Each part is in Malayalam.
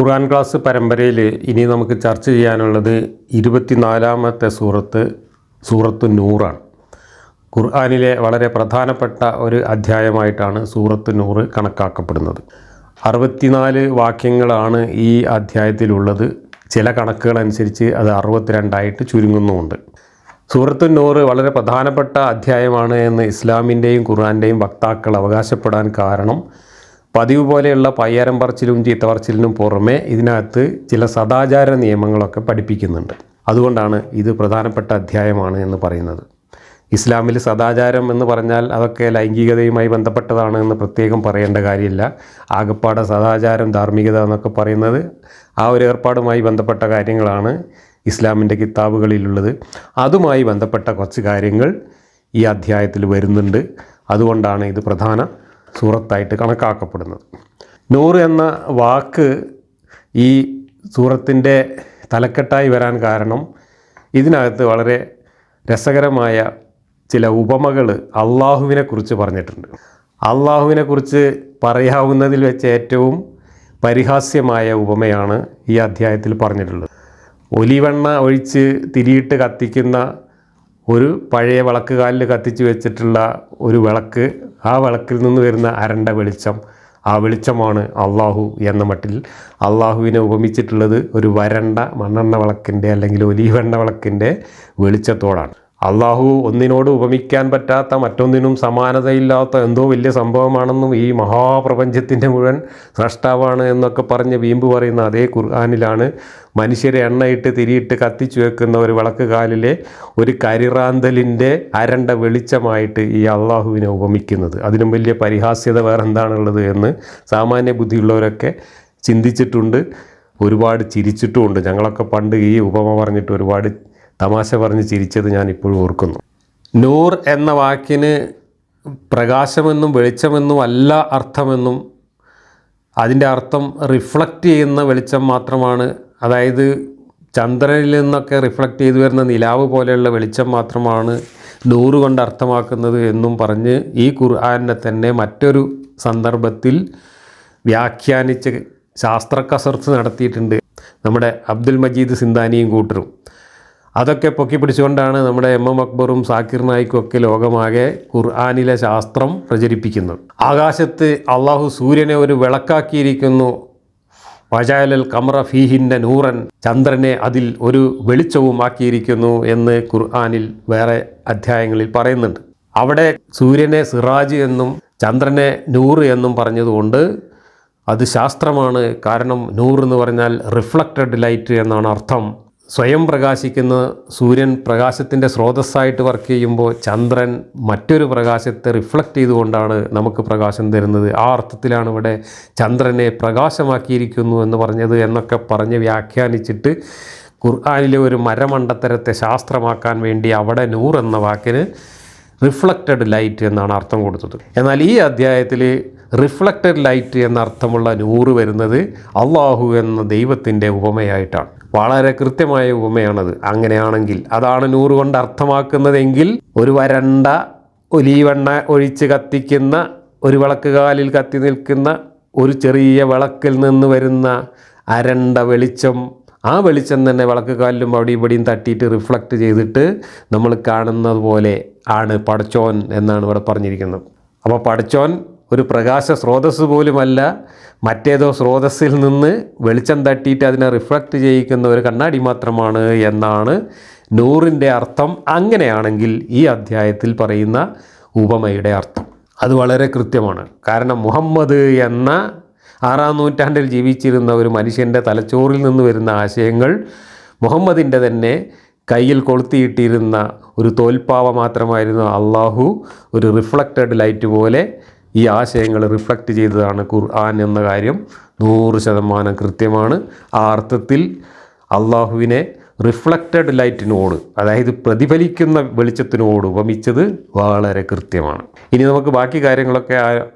ഖുർആൻ ക്ലാസ് പരമ്പരയിൽ ഇനി നമുക്ക് ചർച്ച ചെയ്യാനുള്ളത് ഇരുപത്തിനാലാമത്തെ സൂറത്ത് സൂറത്ത് നൂറാണ്. ഖുർആാനിലെ വളരെ പ്രധാനപ്പെട്ട ഒരു അധ്യായമായിട്ടാണ് സൂറത്ത് നൂറ് കണക്കാക്കപ്പെടുന്നത്. അറുപത്തിനാല് വാക്യങ്ങളാണ് ഈ അധ്യായത്തിലുള്ളത്. ചില കണക്കുകൾ അനുസരിച്ച് അത് അറുപത്തിരണ്ടായിട്ട് ചുരുങ്ങുന്നുമുണ്ട്. സൂറത്തു നൂറ് വളരെ പ്രധാനപ്പെട്ട അധ്യായമാണ് എന്ന് ഇസ്ലാമിന്റെയും ഖുർആന്റെയും വക്താക്കൾ അവകാശപ്പെടാൻ കാരണം പതിവ് പോലെയുള്ള പയ്യാരം പറച്ചിലും ചീത്ത പറച്ചിലിനും പുറമെ ഇതിനകത്ത് ചില സദാചാര നിയമങ്ങളൊക്കെ പഠിപ്പിക്കുന്നുണ്ട്. അതുകൊണ്ടാണ് ഇത് പ്രധാനപ്പെട്ട അധ്യായമാണ് എന്ന് പറയുന്നത്. ഇസ്ലാമിൽ സദാചാരം എന്ന് പറഞ്ഞാൽ അതൊക്കെ ലൈംഗികതയുമായി ബന്ധപ്പെട്ടതാണ് എന്ന് പ്രത്യേകം പറയേണ്ട കാര്യമില്ല. ആകപ്പാടെ സദാചാരം ധാർമ്മികത എന്നൊക്കെ പറയുന്നത് ആ ഒരു ഏർപ്പാടുമായി ബന്ധപ്പെട്ട കാര്യങ്ങളാണ് ഇസ്ലാമിന്റെ കിതാബുകളിലുള്ളത്. അതുമായി ബന്ധപ്പെട്ട കുറച്ച് കാര്യങ്ങൾ ഈ അധ്യായത്തിൽ വരുന്നുണ്ട്. അതുകൊണ്ടാണ് ഇത് പ്രധാന. സൂറത്തായിട്ട് കണക്കാക്കപ്പെടുന്നത്. നൂറ് എന്ന വാക്ക് ഈ സൂറത്തിന്റെ തലക്കെട്ടായി വരാൻ കാരണം ഇതിനകത്ത് വളരെ രസകരമായ ചില ഉപമകൾ അള്ളാഹുവിനെക്കുറിച്ച് പറഞ്ഞിട്ടുണ്ട്. അള്ളാഹുവിനെക്കുറിച്ച് പറയാവുന്നതിൽ വെച്ച് ഏറ്റവും പരിഹാസ്യമായ ഉപമയാണ് ഈ അധ്യായത്തിൽ പറഞ്ഞിട്ടുള്ളത്. ഒലിവെണ്ണ ഒഴിച്ച് തിരിയിട്ട് കത്തിക്കുന്ന ഒരു പഴയ വിളക്ക് കാലിൽ കത്തിച്ച് വെച്ചിട്ടുള്ള ഒരു വിളക്ക് ആ വിളക്കിൽ നിന്ന് വരുന്ന അരണ്ട വെളിച്ചം ആ വെളിച്ചമാണ് അള്ളാഹു എന്ന മട്ടിൽ. അള്ളാഹുവിനെ ഉപമിച്ചിട്ടുള്ളത് ഒരു വരണ്ട മണ്ണെണ്ണ വിളക്കിന്റെ അല്ലെങ്കിൽ ഒലീവെണ്ണ വിളക്കിന്റെ വെളിച്ചത്തോടാണ്. അള്ളാഹു ഒന്നിനോട് ഉപമിക്കാൻ പറ്റാത്ത മറ്റൊന്നിനും സമാനതയില്ലാത്ത എന്തോ വലിയ സംഭവമാണെന്നും ഈ മഹാപ്രപഞ്ചത്തിന്റെ മുഴുവൻ സൃഷ്ടാവാണ് എന്നൊക്കെ പറഞ്ഞ് വീമ്പ് പറയുന്ന അതേ ഖുർആാനിലാണ്. മനുഷ്യരെ എണ്ണയിട്ട് തിരിയിട്ട് കത്തിച്ചു വെക്കുന്ന ഒരു വിളക്ക് കാലിലെ ഒരു കരിറാന്തലിന്റെ അരണ്ട വെളിച്ചമായിട്ട് ഈ അള്ളാഹുവിനെ ഉപമിക്കുന്നത്. അതിനും വലിയ പരിഹാസ്യത വേറെന്താണുള്ളത് എന്ന് സാമാന്യ ബുദ്ധിയുള്ളവരൊക്കെ ചിന്തിച്ചിട്ടുണ്ട്. ഒരുപാട് ചിരിച്ചിട്ടുമുണ്ട്. ഞങ്ങളൊക്കെ പണ്ട് ഈ ഉപമ പറഞ്ഞിട്ട് ഒരുപാട് തമാശ പറഞ്ഞ് ചിരിച്ചത് ഞാൻ ഇപ്പോഴും ഓർക്കുന്നു. നൂർ എന്ന വാക്കിന് പ്രകാശമെന്നും വെളിച്ചമെന്നും അല്ല അർത്ഥമെന്നും അതിന്റെ അർത്ഥം റിഫ്ലക്റ്റ് ചെയ്യുന്ന വെളിച്ചം മാത്രമാണ്. അതായത് ചന്ദ്രനിൽ നിന്നൊക്കെ റിഫ്ലക്റ്റ് ചെയ്തു വരുന്ന നിലാവ് പോലെയുള്ള വെളിച്ചം മാത്രമാണ് നൂറ് കൊണ്ട് അർത്ഥമാക്കുന്നത് എന്നും പറഞ്ഞ് ഈ ഖുർആാനെ തന്നെ മറ്റൊരു സന്ദർഭത്തിൽ വ്യാഖ്യാനിച്ച് ശാസ്ത്രക്കസർത്ത് നടത്തിയിട്ടുണ്ട്. നമ്മുടെ അബ്ദുൽ മജീദ് സിന്താനിയും കൂട്ടരും. അതൊക്കെ പൊക്കി പിടിച്ചുകൊണ്ടാണ് നമ്മുടെ എം എം അക്ബറും സാക്കിർ നായിക്കും ഒക്കെ ലോകമാകെ ഖുർആാനിലെ ശാസ്ത്രം പ്രചരിപ്പിക്കുന്നത്. ആകാശത്ത് അള്ളാഹു സൂര്യനെ ഒരു വിളക്കാക്കിയിരിക്കുന്നു. വജാലൽ കമറ ഫീഹിന്റെ നൂറൻ ചന്ദ്രനെ അതിൽ ഒരു വെളിച്ചവും ആക്കിയിരിക്കുന്നു എന്ന് ഖുർആാനിൽ വേറെ അധ്യായങ്ങളിൽ പറയുന്നുണ്ട്. അവിടെ സൂര്യനെ സിറാജ് എന്നും ചന്ദ്രനെ നൂറ് എന്നും പറഞ്ഞതുകൊണ്ട് അത് ശാസ്ത്രമാണ്. കാരണം നൂറ് എന്ന് പറഞ്ഞാൽ റിഫ്ലക്റ്റഡ് ലൈറ്റ് എന്നാണ് അർത്ഥം. സ്വയം പ്രകാശിക്കുന്ന സൂര്യൻ പ്രകാശത്തിന്റെ സ്രോതസ്സായിട്ട് വർക്ക് ചെയ്യുമ്പോൾ ചന്ദ്രൻ മറ്റൊരു പ്രകാശത്തെ റിഫ്ലക്റ്റ് ചെയ്തുകൊണ്ടാണ് നമുക്ക് പ്രകാശം തരുന്നത്. ആ അർത്ഥത്തിലാണ് ഇവിടെ ചന്ദ്രനെ പ്രകാശമാക്കിയിരിക്കുന്നു എന്ന് പറഞ്ഞത് എന്നൊക്കെ പറഞ്ഞ് വ്യാഖ്യാനിച്ചിട്ട് ഖുർആാനിലെ ഒരു മരമണ്ടത്തരത്തെ ശാസ്ത്രമാക്കാൻ വേണ്ടി അവിടെ നൂർ എന്ന വാക്കിന് റിഫ്ലക്റ്റഡ് ലൈറ്റ് എന്നാണ് അർത്ഥം കൊടുത്തത്. എന്നാൽ ഈ അധ്യായത്തിൽ റിഫ്ലക്റ്റഡ് ലൈറ്റ് എന്നർത്ഥമുള്ള നൂറ് വരുന്നത് അള്ളാഹു എന്ന ദൈവത്തിന്റെ ഉപമയായിട്ടാണ്. വളരെ കൃത്യമായ ഉപമയാണത്. അങ്ങനെയാണെങ്കിൽ അതാണ് നൂറ് കൊണ്ട് അർത്ഥമാക്കുന്നതെങ്കിൽ ഒരു വരണ്ട ഒലീവെണ്ണ ഒഴിച്ച് കത്തിക്കുന്ന ഒരു വിളക്ക് കാലിൽ കത്തി നിൽക്കുന്ന ഒരു ചെറിയ വിളക്കിൽ നിന്ന് വരുന്ന അരണ്ട വെളിച്ചം ആ വെളിച്ചം തന്നെ വിളക്ക് കാലിലും അവിടെയും ഇവിടെയും തട്ടിയിട്ട് റിഫ്ലക്റ്റ് ചെയ്തിട്ട് നമ്മൾ കാണുന്നത് പോലെ ആണ് പടച്ചോൻ എന്നാണ് ഇവിടെ പറഞ്ഞിരിക്കുന്നത്. അപ്പോൾ പടച്ചോൻ ഒരു പ്രകാശ സ്രോതസ് പോലുമല്ല. മറ്റേതോ സ്രോതസ്സിൽ നിന്ന് വെളിച്ചം തട്ടിയിട്ട് അതിനെ റിഫ്ലക്റ്റ് ചെയ്യിക്കുന്ന ഒരു കണ്ണാടി മാത്രമാണ് എന്നാണ് നൂറിന്റെ അർത്ഥം. അങ്ങനെയാണെങ്കിൽ ഈ അധ്യായത്തിൽ പറയുന്ന ഉപമയുടെ അർത്ഥം. അത് വളരെ കൃത്യമാണ്. കാരണം മുഹമ്മദ് എന്ന ആറാം നൂറ്റാണ്ടിൽ ജീവിച്ചിരുന്ന ഒരു മനുഷ്യന്റെ തലച്ചോറിൽ നിന്ന് വരുന്ന ആശയങ്ങൾ മുഹമ്മദിന്റെ തന്നെ കയ്യിൽ കൊളുത്തിയിട്ടിരുന്ന ഒരു തോൽപ്പാവ മാത്രമായിരുന്നു അള്ളാഹു ഒരു റിഫ്ലക്റ്റഡ് ലൈറ്റ് പോലെ ഈ ആശയങ്ങൾ റിഫ്ലക്റ്റ് ചെയ്തതാണ് ഖുർആൻ എന്ന കാര്യം. നൂറ് ശതമാനം കൃത്യമാണ്. ആ അർത്ഥത്തിൽ അള്ളാഹുവിനെ റിഫ്ലക്റ്റഡ് ലൈറ്റിനോട് അതായത് പ്രതിഫലിക്കുന്ന വെളിച്ചത്തിനോട് ഉപമിച്ചത് വളരെ കൃത്യമാണ്. ഇനി നമുക്ക് ബാക്കി കാര്യങ്ങളൊക്കെ ആ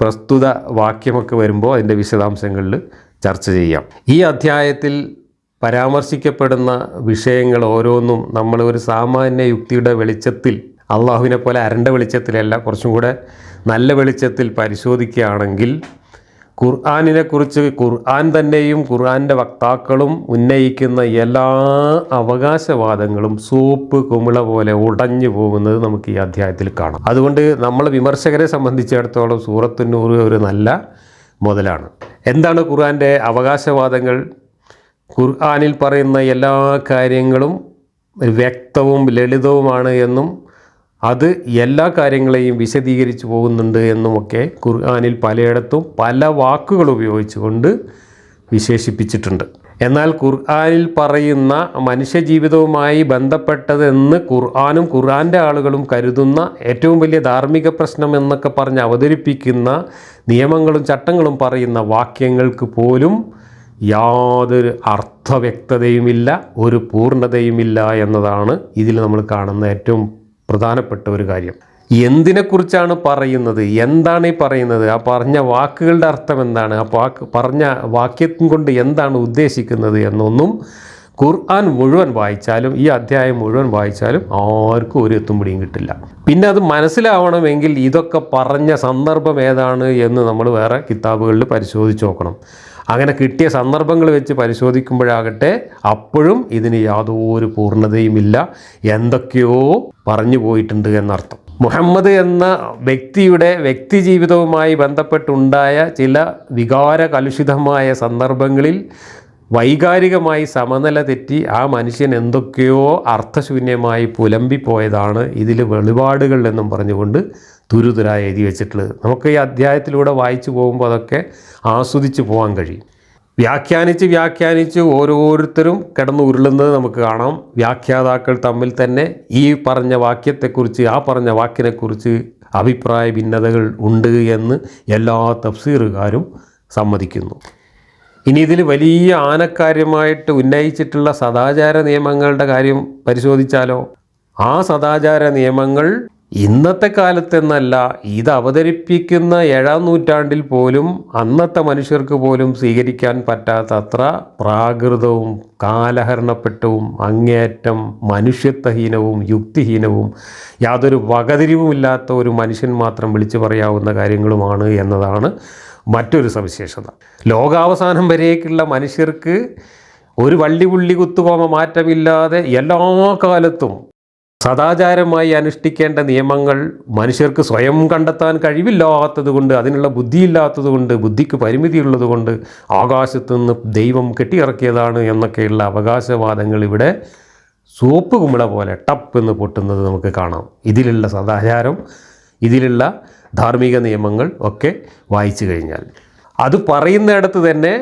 പ്രസ്തുത വാക്യമൊക്കെ വരുമ്പോൾ അതിന്റെ വിശദാംശങ്ങളിൽ ചർച്ച ചെയ്യാം. ഈ അധ്യായത്തിൽ പരാമർശിക്കപ്പെടുന്ന വിഷയങ്ങൾ ഓരോന്നും നമ്മൾ ഒരു സാമാന്യ യുക്തിയുടെ വെളിച്ചത്തിൽ അള്ളാഹുവിനെ പോലെ അരണ്ട വെളിച്ചത്തിലല്ല കുറച്ചും കൂടെ നല്ല വെളിച്ചത്തിൽ പരിശോധിക്കുകയാണെങ്കിൽ ഖുർആാനിനെക്കുറിച്ച് ഖുർആൻ തന്നെയും ഖുർആന്റെ വക്താക്കളും ഉന്നയിക്കുന്ന എല്ലാ അവകാശവാദങ്ങളും സൂപ്പ് കുമിള പോലെ ഉടഞ്ഞു പോകുന്നത് നമുക്ക് ഈ അധ്യായത്തിൽ കാണാം. അതുകൊണ്ട് നമ്മൾ വിമർശകരെ സംബന്ധിച്ചിടത്തോളം സൂറത്തുന്നൂറ് ഒരു നല്ല മുതലാണ്. എന്താണ് ഖുർആന്റെ അവകാശവാദങ്ങൾ? ഖുർആാനിൽ പറയുന്ന എല്ലാ കാര്യങ്ങളും വ്യക്തവും ലളിതവുമാണ് എന്നും അത് എല്ലാ കാര്യങ്ങളെയും വിശദീകരിച്ചു പോകുന്നുണ്ട് എന്നുമൊക്കെ ഖുർആാനിൽ പലയിടത്തും പല വാക്കുകൾ ഉപയോഗിച്ചുകൊണ്ട് വിശേഷിപ്പിച്ചിട്ടുണ്ട്. എന്നാൽ ഖുർആാനിൽ പറയുന്ന മനുഷ്യജീവിതവുമായി ബന്ധപ്പെട്ടതെന്ന് ഖുർആാനും ഖുർആാന്റെ ആളുകളും കരുതുന്ന ഏറ്റവും വലിയ ധാർമ്മിക പ്രശ്നം എന്നൊക്കെ പറഞ്ഞ് അവതരിപ്പിക്കുന്ന നിയമങ്ങളും ചട്ടങ്ങളും പറയുന്ന വാക്യങ്ങൾക്ക് പോലും യാതൊരു അർത്ഥവ്യക്തതയുമില്ല ഒരു പൂർണതയുമില്ല എന്നതാണ് ഇതിൽ നമ്മൾ കാണുന്ന ഏറ്റവും പ്രധാനപ്പെട്ട ഒരു കാര്യം. എന്തിനെക്കുറിച്ചാണ് പറയുന്നത്? എന്താണ് ഈ പറയുന്നത്? ആ പറഞ്ഞ വാക്കുകളുടെ അർത്ഥം എന്താണ്? ആ വാക്ക് പറഞ്ഞ വാക്യം കൊണ്ട് എന്താണ് ഉദ്ദേശിക്കുന്നത് എന്നൊന്നും ഖുർആൻ മുഴുവൻ വായിച്ചാലും ഈ അധ്യായം മുഴുവൻ വായിച്ചാലും ആർക്കും ഒരു എത്തും പിടിയും കിട്ടില്ല. പിന്നെ അത് മനസ്സിലാവണമെങ്കിൽ ഇതൊക്കെ പറഞ്ഞ സന്ദർഭം ഏതാണ് എന്ന് നമ്മൾ വേറെ കിതാബുകളിൽ പരിശോധിച്ച് നോക്കണം. അങ്ങനെ കിട്ടിയ സന്ദർഭങ്ങൾ വെച്ച് പരിശോധിക്കുമ്പോഴാകട്ടെ അപ്പോഴും ഇതിന് യാതൊരു പൂർണതയുമില്ല എന്തൊക്കെയോ പറഞ്ഞു പോയിട്ടുണ്ട് എന്നർത്ഥം. മുഹമ്മദ് എന്ന വ്യക്തിയുടെ വ്യക്തി ജീവിതവുമായി ബന്ധപ്പെട്ടുണ്ടായ ചില വികാര കലുഷിതമായ സന്ദർഭങ്ങളിൽ വൈകാരികമായി സമനില തെറ്റി ആ മനുഷ്യൻ എന്തൊക്കെയോ അർത്ഥശൂന്യമായി പുലമ്പിപ്പോയതാണ് ഇതിൽ വെളിപാടുകൾ എന്നും പറഞ്ഞുകൊണ്ട് തുരുതുരായി എഴുതി വെച്ചിട്ടുള്ളത്. നമുക്ക് ഈ അധ്യായത്തിലൂടെ വായിച്ചു പോകുമ്പോൾ അതൊക്കെ ആസ്വദിച്ച് പോകാൻ കഴിയും. വ്യാഖ്യാനിച്ച് വ്യാഖ്യാനിച്ച് ഓരോരുത്തരും കിടന്ന് ഉരുളുന്നത് നമുക്ക് കാണാം. വ്യാഖ്യാതാക്കൾ തമ്മിൽ തന്നെ ഈ പറഞ്ഞ വാക്യത്തെക്കുറിച്ച് ആ പറഞ്ഞ വാക്കിനെക്കുറിച്ച് അഭിപ്രായ ഭിന്നതകൾ ഉണ്ട് എന്ന് എല്ലാ തഫ്സീറുകാരും സമ്മതിക്കുന്നു. ഇനി ഇതിൽ വലിയ ആനക്കാര്യമായിട്ട് ഉന്നയിച്ചിട്ടുള്ള സദാചാര നിയമങ്ങളുടെ കാര്യം പരിശോധിച്ചാലോ? ആ സദാചാര നിയമങ്ങൾ ഇന്നത്തെ കാലത്തെന്നല്ല ഇത് അവതരിപ്പിക്കുന്ന ഏഴാം നൂറ്റാണ്ടിൽ പോലും അന്നത്തെ മനുഷ്യർക്ക് പോലും സ്വീകരിക്കാൻ പറ്റാത്തത്ര പ്രാകൃതവും കാലഹരണപ്പെട്ടവും അങ്ങേയറ്റം മനുഷ്യത്വഹീനവും യുക്തിഹീനവും യാതൊരു വകതിരിവുമില്ലാത്ത ഒരു മനുഷ്യൻ മാത്രം വിളിച്ചു പറയാവുന്ന കാര്യങ്ങളുമാണ് എന്നതാണ് മറ്റൊരു സവിശേഷത. ലോകാവസാനം വരേക്കുള്ള മനുഷ്യർക്ക് ഒരു വള്ളി പുള്ളി കുത്തുപോമ മാറ്റമില്ലാതെ എല്ലാ കാലത്തും സദാചാരമായി അനുഷ്ഠിക്കേണ്ട നിയമങ്ങൾ മനുഷ്യർക്ക് സ്വയം കണ്ടെത്താൻ കഴിവില്ലാത്തത് കൊണ്ട് അതിനുള്ള ബുദ്ധിയില്ലാത്തതുകൊണ്ട് ബുദ്ധിക്ക് പരിമിതിയുള്ളതുകൊണ്ട് ആകാശത്തു നിന്ന് ദൈവം കെട്ടിയിറക്കിയതാണ് എന്നൊക്കെയുള്ള അവകാശവാദങ്ങൾ ഇവിടെ സോപ്പ് കുമിള പോലെ ടപ്പ് എന്ന് പൊട്ടുന്നത് നമുക്ക് കാണാം. ഇതിലുള്ള സദാചാരം ഇതിലുള്ള ധാർമ്മിക നിയമങ്ങൾ ഒക്കെ വായിച്ചു കഴിഞ്ഞാൽ. അത് പറയുന്നിടത്ത് തന്നെ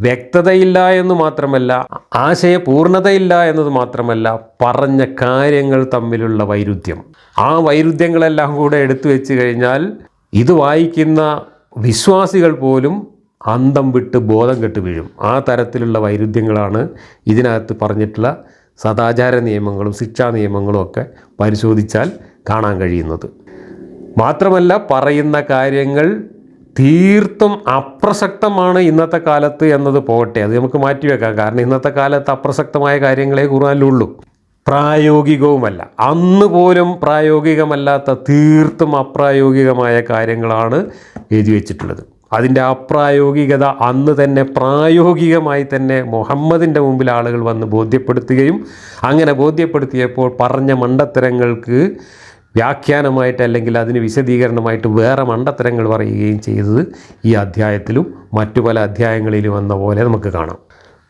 വ്യക്തതയില്ല എന്ന് മാത്രമല്ല ആശയപൂർണതയില്ല എന്നത് മാത്രമല്ല പറഞ്ഞ കാര്യങ്ങൾ തമ്മിലുള്ള വൈരുദ്ധ്യം. ആ വൈരുദ്ധ്യങ്ങളെല്ലാം കൂടെ എടുത്തു വെച്ച് കഴിഞ്ഞാൽ ഇത് വായിക്കുന്ന വിശ്വാസികൾ പോലും അന്തം വിട്ട് ബോധം കെട്ട് വീഴും. ആ തരത്തിലുള്ള വൈരുദ്ധ്യങ്ങളാണ് ഇതിനകത്ത് പറഞ്ഞിട്ടുള്ള സദാചാര നിയമങ്ങളും ശിക്ഷാ നിയമങ്ങളും ഒക്കെ പരിശോധിച്ചാൽ കാണാൻ കഴിയുന്നത്. മാത്രമല്ല പറയുന്ന കാര്യങ്ങൾ തീർത്തും അപ്രസക്തമാണ് ഇന്നത്തെ കാലത്ത് എന്നത് പോകട്ടെ. അത് നമുക്ക് മാറ്റിവെക്കാം കാരണം ഇന്നത്തെ കാലത്ത് അപ്രസക്തമായ കാര്യങ്ങളെ ഖുർആനിലുള്ളൂ. പ്രായോഗികവുമല്ല. അന്ന് പോലും പ്രായോഗികമല്ലാത്ത തീർത്തും അപ്രായോഗികമായ കാര്യങ്ങളാണ് എഴുതി വെച്ചിട്ടുള്ളത്. അതിന്റെ അപ്രായോഗികത അന്ന് തന്നെ പ്രായോഗികമായി തന്നെ മുഹമ്മദിന്റെ മുമ്പിൽ ആളുകൾ വന്ന് ബോധ്യപ്പെടുത്തുകയും അങ്ങനെ ബോധ്യപ്പെടുത്തിയപ്പോൾ പറഞ്ഞ മണ്ടത്തരങ്ങൾക്ക് വ്യാഖ്യാനമായിട്ട് അല്ലെങ്കിൽ അതിന് വിശദീകരണമായിട്ട് വേറെ മണ്ടത്തരങ്ങൾ പറയുകയും ചെയ്തത് ഈ അധ്യായത്തിലും മറ്റു പല അധ്യായങ്ങളിലും വന്ന പോലെ നമുക്ക് കാണാം.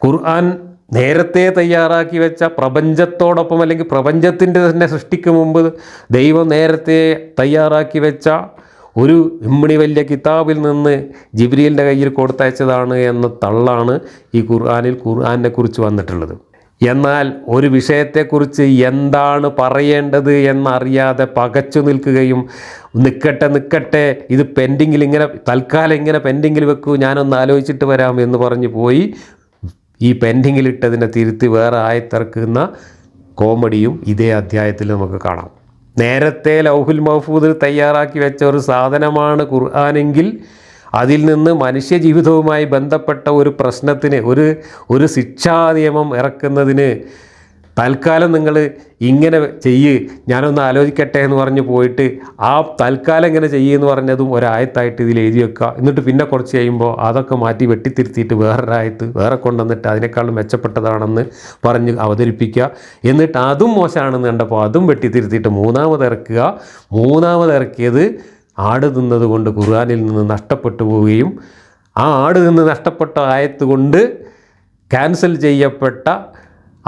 ഖുർആൻ നേരത്തെ തയ്യാറാക്കി വെച്ച പ്രപഞ്ചത്തോടൊപ്പം അല്ലെങ്കിൽ പ്രപഞ്ചത്തിന്റെ തന്നെ സൃഷ്ടിക്ക് മുമ്പ് ദൈവം നേരത്തെ തയ്യാറാക്കി വെച്ച ഒരു ഇമ്മണി വലിയ കിതാബിൽ നിന്ന് ജിബ്രിയലിന്റെ കയ്യിൽ കൊടുത്തയച്ചതാണ് എന്ന തള്ളാണ് ഈ ഖുർആാനിൽ ഖുർആാനിനെ കുറിച്ച് വന്നിട്ടുള്ളത്. എന്നാൽ ഒരു വിഷയത്തെക്കുറിച്ച് എന്താണ് പറയേണ്ടത് എന്നറിയാതെ പകച്ചു നിൽക്കുകയും നിൽക്കട്ടെ നിൽക്കട്ടെ ഇത് പെൻഡിങ്ങിൽ ഇങ്ങനെ തൽക്കാലം ഇങ്ങനെ പെൻഡിങ്ങിൽ വെക്കൂ ഞാനൊന്ന് ആലോചിച്ചിട്ട് വരാം എന്ന് പറഞ്ഞു പോയി. ഈ പെൻഡിങ്ങിലിട്ടതിനെ തിരുത്തി വേറെ ആയത്തിറക്കുന്ന കോമഡിയും ഇതേ അധ്യായത്തിൽ നമുക്ക് കാണാം. നേരത്തെ ലൗഹുൽ മഹഫൂദ് തയ്യാറാക്കി വെച്ച ഒരു സാധനമാണ് ഖുർആാനെങ്കിൽ അതിൽ നിന്ന് മനുഷ്യ ജീവിതവുമായി ബന്ധപ്പെട്ട ഒരു പ്രശ്നത്തിന് ഒരു ഒരു ശിക്ഷാ നിയമം ഇറക്കുന്നതിന് തൽക്കാലം നിങ്ങൾ ഇങ്ങനെ ചെയ്യ് ഞാനൊന്ന് ആലോചിക്കട്ടെ എന്ന് പറഞ്ഞ് പോയിട്ട് ആ തൽക്കാലം ഇങ്ങനെ ചെയ്യുമെന്ന് പറഞ്ഞതും ഒരായത്തായിട്ട് ഇതിൽ എഴുതി വെക്കുക. എന്നിട്ട് പിന്നെ കുറച്ച് കഴിയുമ്പോൾ അതൊക്കെ മാറ്റി വെട്ടിത്തിരുത്തിയിട്ട് വേറൊരായത്ത് വേറെ കൊണ്ടുവന്നിട്ട് അതിനേക്കാളും മെച്ചപ്പെട്ടതാണെന്ന് പറഞ്ഞ് അവതരിപ്പിക്കുക. എന്നിട്ട് അതും മോശമാണെന്ന് കണ്ടപ്പോൾ അതും വെട്ടിത്തിരുത്തിയിട്ട് മൂന്നാമത് ഇറക്കുക. മൂന്നാമത് ഇറക്കിയത് ആട് തിന്നതുകൊണ്ട് ഖുർആാനിൽ നിന്ന് നഷ്ടപ്പെട്ടു പോവുകയും ആ ആട് നിന്ന് നഷ്ടപ്പെട്ട ആയത്ത് കൊണ്ട് ക്യാൻസൽ ചെയ്യപ്പെട്ട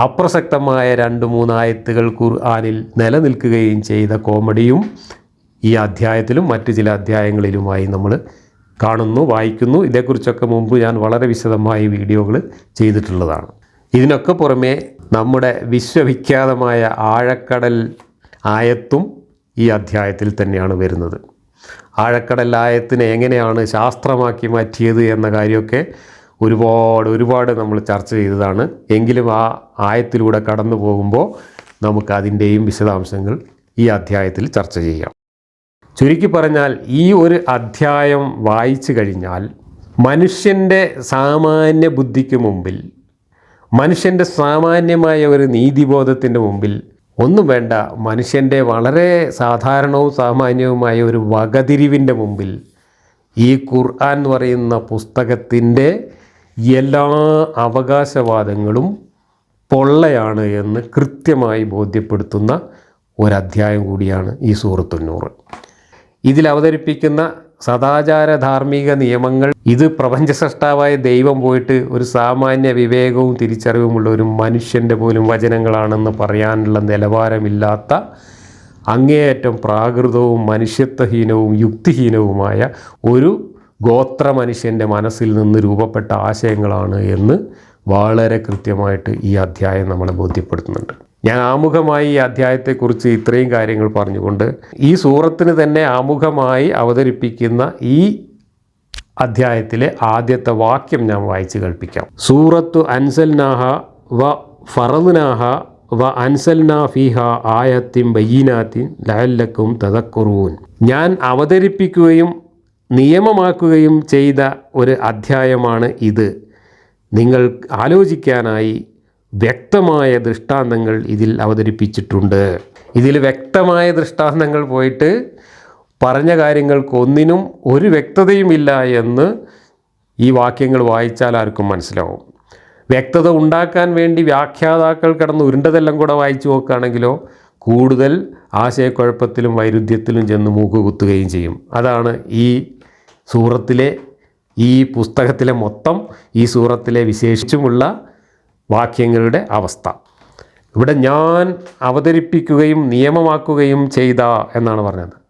അപ്രസക്തമായ രണ്ട് മൂന്നായത്തുകൾ ഖുർആാനിൽ നിലനിൽക്കുകയും ചെയ്ത കോമഡിയും ഈ അധ്യായത്തിലും മറ്റു ചില അധ്യായങ്ങളിലുമായി നമ്മൾ കാണുന്നു വായിക്കുന്നു. ഇതേക്കുറിച്ചൊക്കെ മുമ്പ് ഞാൻ വളരെ വിശദമായി വീഡിയോകൾ ചെയ്തിട്ടുള്ളതാണ്. ഇതിനൊക്കെ പുറമെ നമ്മുടെ വിശ്വവിഖ്യാതമായ ആഴക്കടൽ ആയത്തും ഈ അധ്യായത്തിൽ തന്നെയാണ് വരുന്നത്. ആഴക്കടൽ ആയത്തിനെ എങ്ങനെയാണ് ശാസ്ത്രമാക്കി മാറ്റിയത് എന്ന കാര്യമൊക്കെ ഒരുപാട് ഒരുപാട് നമ്മൾ ചർച്ച ചെയ്തതാണ്. എങ്കിലും ആ ആയത്തിലൂടെ കടന്നു പോകുമ്പോൾ നമുക്ക് അതിന്റെയും വിശദാംശങ്ങൾ ഈ അധ്യായത്തിൽ ചർച്ച ചെയ്യാം. ചുരുക്കി പറഞ്ഞാൽ ഈ ഒരു അധ്യായം വായിച്ചു കഴിഞ്ഞാൽ മനുഷ്യന്റെ സാമാന്യ ബുദ്ധിക്ക് മുമ്പിൽ മനുഷ്യന്റെ സാമാന്യമായ ഒരു നീതിബോധത്തിന്റെ മുമ്പിൽ ഒന്നും വേണ്ട. മനുഷ്യന്റെ വളരെ സാധാരണവും സാമാന്യവുമായ ഒരു വകതിരിവിന്റെ മുമ്പിൽ ഈ ഖുർആൻ എന്ന് പറയുന്ന പുസ്തകത്തിന്റെ എല്ലാ അവകാശവാദങ്ങളും പൊള്ളയാണ് എന്ന് കൃത്യമായി ബോധ്യപ്പെടുത്തുന്ന ഒരധ്യായം കൂടിയാണ് ഈ സൂറത്തുന്നൂറ്. ഇതിൽ അവതരിപ്പിക്കുന്ന സദാചാര ധാർമ്മിക നിയമങ്ങൾ. ഇത് പ്രപഞ്ചസൃഷ്ടാവായ ദൈവം പോയിട്ട് ഒരു സാമാന്യ വിവേകവും തിരിച്ചറിവുമുള്ള ഒരു മനുഷ്യന്റെ പോലും വചനങ്ങളാണെന്ന് പറയാനുള്ള നിലവാരമില്ലാത്ത അങ്ങേയറ്റം പ്രാകൃതവും മനുഷ്യത്വഹീനവും യുക്തിഹീനവുമായ ഒരു ഗോത്ര മനുഷ്യന്റെ മനസ്സിൽ നിന്ന് രൂപപ്പെട്ട ആശയങ്ങളാണ് എന്ന് വളരെ കൃത്യമായിട്ട് ഈ അധ്യായം നമ്മളെ ബോധ്യപ്പെടുത്തുന്നുണ്ട്. ഞാൻ ആമുഖമായി ഈ അധ്യായത്തെക്കുറിച്ച് ഇത്രയും കാര്യങ്ങൾ പറഞ്ഞുകൊണ്ട് ഈ സൂറത്തിന് തന്നെ ആമുഖമായി അവതരിപ്പിക്കുന്ന ഈ അധ്യായത്തിലെ ആദ്യത്തെ വാക്യം ഞാൻ വായിച്ച് കേൾപ്പിക്കാം. സൂറത്തു അൻസൽനാഹ വ ഫറദ്നാഹ വ അൻസൽനാ ഫിഹ ആയത്തിൻ ബയ്യനാത്തിൻ ലഹല്ലക്കും തദക്കുറൂൻ. ഞാൻ അവതരിപ്പിക്കുകയും നിയമമാക്കുകയും ചെയ്ത ഒരു അധ്യായമാണ് ഇത്. നിങ്ങൾ ആലോചിക്കാനായി വ്യക്തമായ ദൃഷ്ടാന്തങ്ങൾ ഇതിൽ അവതരിപ്പിച്ചിട്ടുണ്ട്. ഇതിൽ വ്യക്തമായ ദൃഷ്ടാന്തങ്ങൾ പോയിട്ട് പറഞ്ഞ കാര്യങ്ങൾക്കൊന്നിനും ഒരു വ്യക്തതയുമില്ല എന്ന് ഈ വാക്യങ്ങൾ വായിച്ചാൽ ആർക്കും മനസ്സിലാവും. വ്യക്തത ഉണ്ടാക്കാൻ വേണ്ടി വ്യാഖ്യാതാക്കൾ കിടന്ന് ഉരുണ്ടതെല്ലാം കൂടെ വായിച്ചു നോക്കുകയാണെങ്കിലോ കൂടുതൽ ആശയക്കുഴപ്പത്തിലും വൈരുദ്ധ്യത്തിലും ചെന്ന് മൂക്കുകുത്തുകയും ചെയ്യും. അതാണ് ഈ സൂറത്തിലെ ഈ പുസ്തകത്തിലെ മൊത്തം ഈ സൂറത്തിലെ വിശേഷിച്ചുമുള്ള വാക്യങ്ങളുടെ അവസ്ഥ. ഇവിടെ ഞാൻ അവതരിപ്പിക്കുകയും നിയമമാക്കുകയും ചെയ്ത എന്നാണ് പറഞ്ഞത്.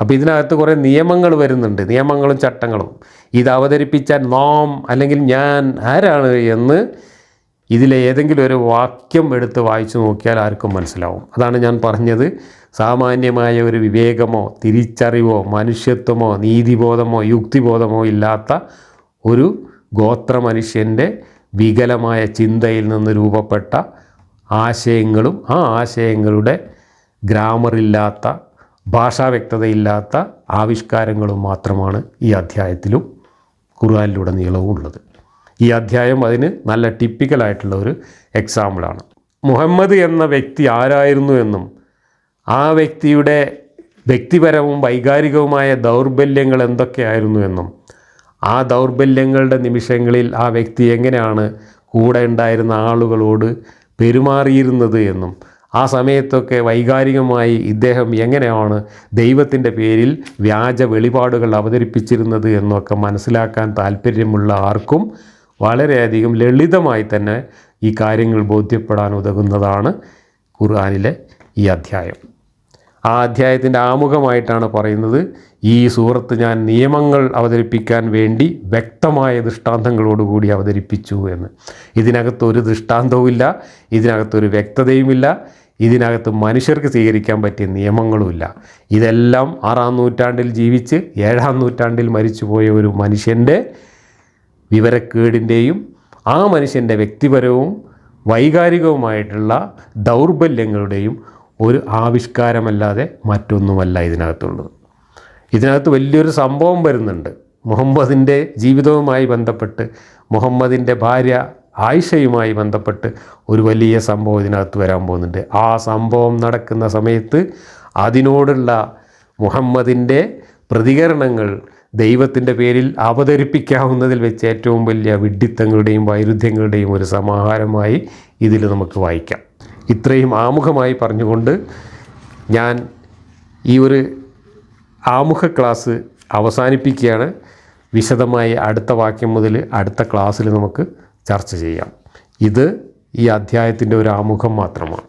അപ്പോൾ ഇതിനകത്ത് കുറേ നിയമങ്ങൾ വരുന്നുണ്ട്. നിയമങ്ങളും ചട്ടങ്ങളും. ഇത് അവതരിപ്പിച്ച നാം അല്ലെങ്കിൽ ഞാൻ ആരാണ് എന്ന് ഇതിലെ ഏതെങ്കിലും ഒരു വാക്യം എടുത്ത് വായിച്ചു നോക്കിയാൽ ആർക്കും മനസ്സിലാവും. അതാണ് ഞാൻ പറഞ്ഞത്. സാമാന്യമായ ഒരു വിവേകമോ തിരിച്ചറിവോ മനുഷ്യത്വമോ നീതിബോധമോ യുക്തിബോധമോ ഇല്ലാത്ത ഒരു ഗോത്ര മനുഷ്യന്റെ വികലമായ ചിന്തയിൽ നിന്ന് രൂപപ്പെട്ട ആശയങ്ങളും ആ ആശയങ്ങളുടെ ഗ്രാമറില്ലാത്ത ഭാഷാ വ്യക്തതയില്ലാത്ത ആവിഷ്കാരങ്ങളും മാത്രമാണ് ഈ അധ്യായത്തിലും ഖുർആാനിലുടനീളവും ഉള്ളത്. ഈ അധ്യായം അതിന് നല്ല ടിപ്പിക്കലായിട്ടുള്ള ഒരു എക്സാമ്പിളാണ് മുഹമ്മദ് എന്ന വ്യക്തി ആരായിരുന്നു എന്നും ആ വ്യക്തിയുടെ വ്യക്തിപരവും വൈകാരികവുമായ ദൗർബല്യങ്ങൾ എന്തൊക്കെയായിരുന്നു എന്നും ആ ദൗർബല്യങ്ങളുടെ നിമിഷങ്ങളിൽ ആ വ്യക്തി എങ്ങനെയാണ് കൂടെ ഉണ്ടായിരുന്ന ആളുകളോട് പെരുമാറിയിരുന്നത് എന്നും ആ സമയത്തൊക്കെ വൈകാരികമായി ഇദ്ദേഹം എങ്ങനെയാണ് ദൈവത്തിന്റെ പേരിൽ വ്യാജ വെളിപാടുകൾ അവതരിപ്പിച്ചിരുന്നത് എന്നൊക്കെ മനസ്സിലാക്കാൻ താല്പര്യമുള്ള ആർക്കും വളരെയധികം ലളിതമായി തന്നെ ഈ കാര്യങ്ങൾ ബോധ്യപ്പെടാൻ ഉതകുന്നതാണ് ഖുർആാനിലെ ഈ അധ്യായം. ആ അധ്യായത്തിന്റെ ആമുഖമായിട്ടാണ് പറയുന്നത് ഈ സൂറത്ത് ഞാൻ നിയമങ്ങൾ അവതരിപ്പിക്കാൻ വേണ്ടി വ്യക്തമായ ദൃഷ്ടാന്തങ്ങളോടുകൂടി അവതരിപ്പിച്ചു എന്ന്. ഇതിനകത്തൊരു ദൃഷ്ടാന്തവുമില്ല ഇതിനകത്തൊരു വ്യക്തതയുമില്ല ഇതിനകത്ത് മനുഷ്യർക്ക് സ്വീകരിക്കാൻ പറ്റിയ നിയമങ്ങളുമില്ല. ഇതെല്ലാം ആറാം നൂറ്റാണ്ടിൽ ജീവിച്ച് ഏഴാം നൂറ്റാണ്ടിൽ മരിച്ചുപോയ ഒരു മനുഷ്യന്റെ വിവരക്കേടിന്റെയും ആ മനുഷ്യന്റെ വ്യക്തിപരവും വൈകാരികവുമായിട്ടുള്ള ദൗർബല്യങ്ങളുടെയും ഒരു ആവിഷ്കാരമല്ലാതെ മറ്റൊന്നുമല്ല ഇതിനകത്തുള്ളത്. ഇതിനകത്ത് വലിയൊരു സംഭവം വരുന്നുണ്ട്. മുഹമ്മദിന്റെ ജീവിതവുമായി ബന്ധപ്പെട്ട് മുഹമ്മദിന്റെ ഭാര്യ ആയിഷയുമായി ബന്ധപ്പെട്ട് ഒരു വലിയ സംഭവം ഇതിനകത്ത് വരാൻ പോകുന്നുണ്ട്. ആ സംഭവം നടക്കുന്ന സമയത്ത് അതിനോടുള്ള മുഹമ്മദിന്റെ പ്രതികരണങ്ങൾ ദൈവത്തിന്റെ പേരിൽ അവതരിപ്പിക്കാവുന്നതിൽ വെച്ച് ഏറ്റവും വലിയ വിഡ്ഢിത്തങ്ങളുടെയും വൈരുദ്ധ്യങ്ങളുടെയും ഒരു സമാഹാരമായി ഇതിൽ നമുക്ക് വായിക്കാം. ഇത്രയും ആമുഖമായി പറഞ്ഞുകൊണ്ട് ഞാൻ ഈ ഒരു ആമുഖ ക്ലാസ് അവസാനിപ്പിക്കുകയാണ്. വിശദമായി അടുത്ത വാക്യം മുതൽ അടുത്ത ക്ലാസ്സിൽ നമുക്ക് ചർച്ച ചെയ്യാം. ഇത് ഈ അധ്യായത്തിന്റെ ഒരു ആമുഖം മാത്രമാണ്.